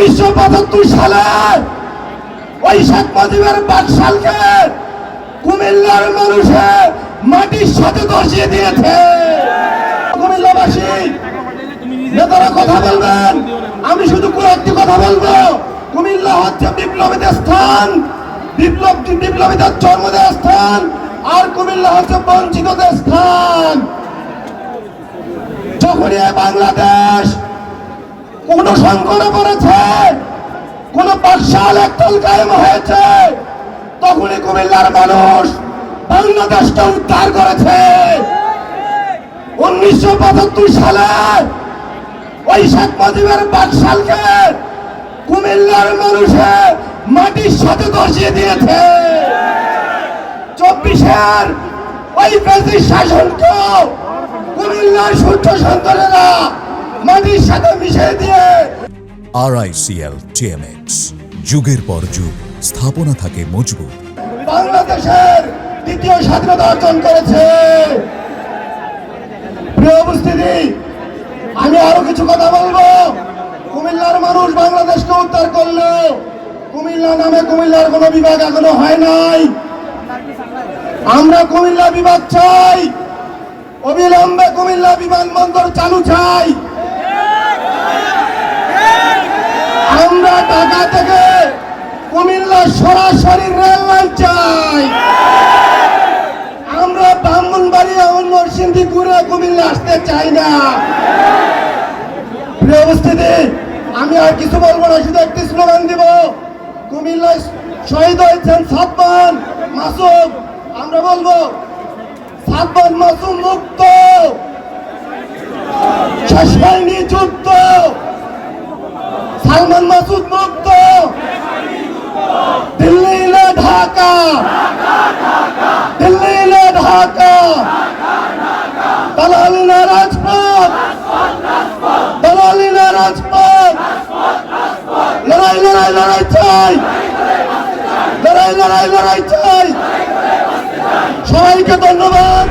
উনিশশো পঁচাত্তর সালে ওই শেখ মুজিবের বাকশালকে কুমিল্লার মানুষে মাটির সাথে ধসিয়ে দিয়েছে। কুমিল্লাবাসী, নেতারা কথা বলবেন, আমি শুধু কয়েকটি কথা বলব। কুমিল্লা হচ্ছে বিপ্লবীদের স্থান, বিপ্লব বিপ্লবীদের জন্মদের স্থান, আর কুমিল্লা হচ্ছে বঞ্চিতদের স্থান। যখনই বাংলাদেশ কোন সংকটে পড়েছে, কোন পাঠশাল একদল কায়েম হয়েছে, তখনই কুমিল্লার মানুষ বাংলাদেশটা উদ্ধার করেছে। উনিশশো পঁচাত্তর সালে ওই শেখ মুজিবের বাকশালকে কুমিল্লার মানুষে মাটির সাথে ধসিয়ে দিয়েছে। চব্বিশের ওই ব্রিটিশ শাসনকে কুমিল্লার সূর্য সন্তানেরা মাটির সাথে মিশিয়ে দিয়ে। আরআইসিএল টিএমএক্স যুগের পর যুগ স্থাপনা থাকে মজবুত। বাংলাদেশের দ্বিতীয় স্বাধীনতা অর্জন করেছে। প্রিয় উপস্থিতি আমি আরও কিছু কথা বলব। কুমিল্লার মানুষ বাংলাদেশকে উদ্ধার করল কুমিল্লা নামে কুমিল্লার কোনো বিভাগ এখনও হয় নাই। আমরা কুমিল্লা বিভাগ চাই অবিলম্বে কুমিল্লা বিমানবন্দর চালু চাই আমরা ঢাকা থেকে কুমিল্লা সরাসরি রেল লাইন চাই। আমরা ব্রাহ্মণবাড়িয়া ও নরসিংদী ঘুরে কুমিল্লা আসতে চাই না। উপস্থিতি, আমি আর কিছু বলব না, শুধু একটি স্লোগান দিব। কুমিল্লায় শহীদ হয়েছেন সাতবান মাসুম। আমরা বলব সাতবান মাসুম মুক্ত, শেষ হয়নি যুদ্ধ। সালমান মাসুদ মুক্ত। দিল্লি না ঢাকা। দিল্লি না ঢাকা। দালালি না রাজপথ। দালালি না রাজপথ। লড়াই লড়াই লড়াই চাই। লড়াই লড়াই লড়াই চাই। সবাইকে ধন্যবাদ।